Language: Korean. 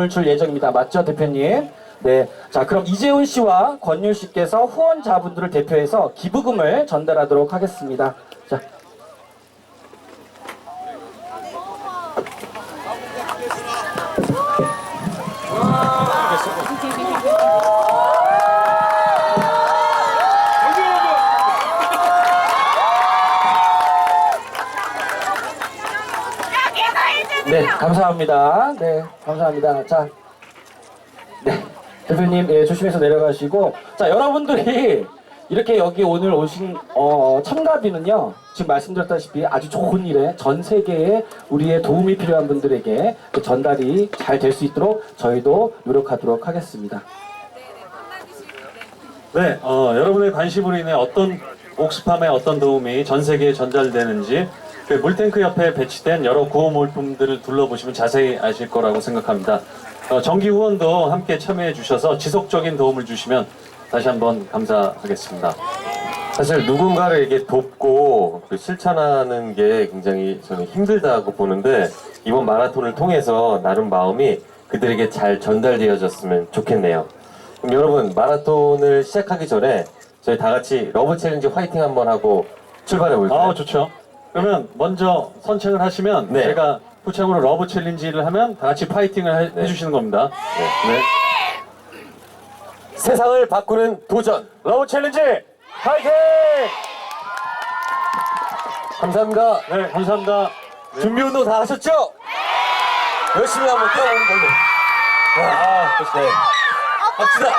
을줄 예정입니다. 맞죠, 대표님? 네. 자, 그럼 이재훈 씨와 권율 씨께서 후원자분들을 대표해서 기부금을 전달하도록 하겠습니다. 자. 네, 감사합니다. 네, 감사합니다. 자, 네, 대표님, 예, 조심해서 내려가시고, 자, 여러분들이 이렇게 여기 오늘 오신 어, 참가비는요, 지금 말씀드렸다시피 아주 좋은 일에 전 세계에 우리의 도움이 필요한 분들에게 그 전달이 잘 될 수 있도록 저희도 노력하도록 하겠습니다. 네, 어, 여러분의 관심으로 인해 어떤 옥스팜의 어떤 도움이 전 세계에 전달되는지 그 물탱크 옆에 배치된 여러 구호 물품들을 둘러보시면 자세히 아실 거라고 생각합니다. 어, 정기 후원도 함께 참여해 주셔서 지속적인 도움을 주시면 다시 한번 감사하겠습니다. 사실 누군가를 이렇게 돕고 그 실천하는 게 굉장히 저는 힘들다고 보는데 이번 마라톤을 통해서 나름 마음이 그들에게 잘 전달되어졌으면 좋겠네요. 그럼 여러분 마라톤을 시작하기 전에 저희 다 같이 러브 챌린지 화이팅 한번 하고 출발해 볼까요? 아, 좋죠. 그러면 먼저 선창을 하시면 네. 제가 후창으로 러브 챌린지를 하면 다 같이 파이팅을 해, 네. 해주시는 겁니다. 네. 세상을 바꾸는 도전 러브 챌린지 파이팅! 감사합니다. 네, 감사합니다. 준비 운동 다 하셨죠? 열심히 한번 뛰어보는 걸로. 아, 네. 갑시다.